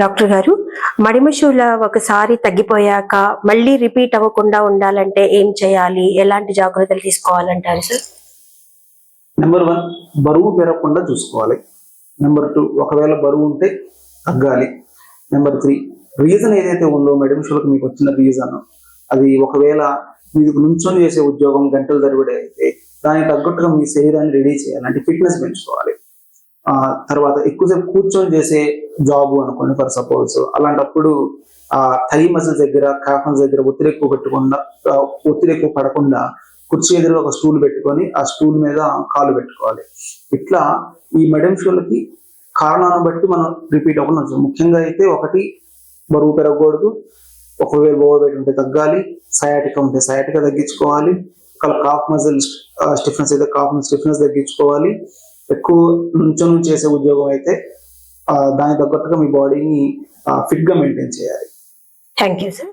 Doctor గారు మడిమషుల ఒకసారి తగ్గిపోయాక మళ్ళీ రిపీట్ అవ్వకుండా ఉండాలంటే ఏం చేయాలి? ఎలాంటి జాగ్రత్తలు తీసుకోవాలంటారు సార్? నెంబర్ వన్ బరువు పెరగకుండా చూసుకోవాలి. నెంబర్ టూ ఒకవేళ బరువు ఉంటే తగ్గాలి. నెంబర్ త్రీ రీజన్ ఏదైతే ఉందో మెడమ్ మీకు వచ్చిన రీజన్ అది ఒకవేళ మీకు నుంచొని చేసే ఉద్యోగం గంటల తరబడి అయితే దానికి తగ్గట్టుగా మీ శరీరాన్ని రెడీ చేయాలి. అంటే ఫిట్నెస్ పెంచుకోవాలి. తర్వాత ఎక్కువసేపు కూర్చొని చేసే జాబ్ అనుకోండి ఫర్ సపోజ్. అలాంటప్పుడు ఆ థై మజిల్స్ దగ్గర కాఫ్ దగ్గర ఒత్తిడి ఎక్కువ పెట్టకుండా ఒత్తిడి ఎక్కువ పడకుండా కుర్చీ ఎదురుగా ఒక స్టూల్ పెట్టుకొని ఆ స్టూల్ మీద కాలు పెట్టుకోవాలి. ఇట్లా ఈ మెడమ్ షోలకి కారణాలను బట్టి మనం రిపీట్ అవ్వకుండా ముఖ్యంగా అయితే ఒకటి బరువు పెరగకూడదు. ఒకవేళ ఓవర్ వెయిట్ ఉంటే తగ్గాలి. సయాటిక ఉంటే సయాటిక తగ్గించుకోవాలి. ఒకవేళ కాఫ్ మజిల్ స్టిఫ్నెస్ అయితే కాఫ్ స్టిఫ్నెస్ తగ్గించుకోవాలి. ఎక్కువ నుంచొని చేసే ఉద్యోగం అయితే ఆ, దానికి తగ్గట్టుగా మీ బాడీని ఫిట్గా మెయింటైన్ చేయాలి. Thank you sir.